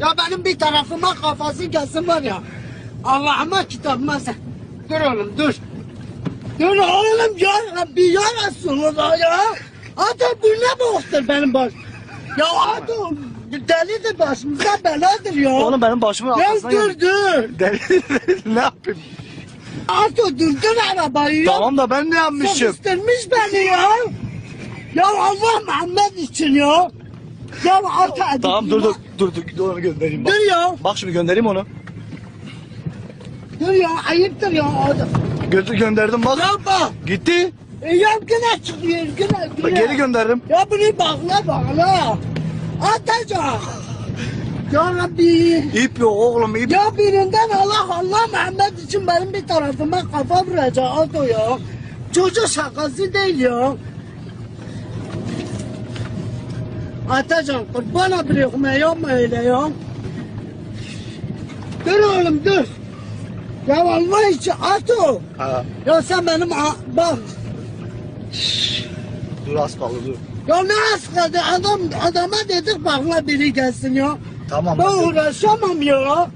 Ya benim bir tarafıma kafası gelsin var ya. Allah'ıma kitabıma sen. Dur oğlum dur. Dur oğlum ya Rabbi ya Resulullah ya. Ata bu ne boktur benim baş. Ya ata delidir başımıza beladır ya. Oğlum benim başımın ya arkasına dur dur. Deli ne yapayım? Ata durdur arabayı. Tamam da ben ne yapmışım? Sıkıştırmış beni ya. Ya Allah Muhammed için ya. Ya ata. Tamam dur dur dur dur, onu göndereyim bak. Dur ya. Bak şimdi göndereyim onu. Dur ya ayıptır ya. Gö gönderdim bak. Ya bak. Gitti. E ya güne çıkıyor güne Bak, güne. Geri gönderdim. Ya bunu bağla bağla. Atacak. Ya Rabbi. İp yok oğlum ip. Ya birinden Allah Allah Muhammed için benim bir tarafıma kafa vuracak Ato ya. Çocuk şakası değil ya. Atacan kurbana bırakma yapma öyle ya. Dur oğlum dur. Ya Allah için Ato. Ha, Ya sen benim a- bak. dur az kaldı dur. Ya ne askadı adam adama dedik bakla biri gelsin ya. Tamam. Ben- uğraşamam ya.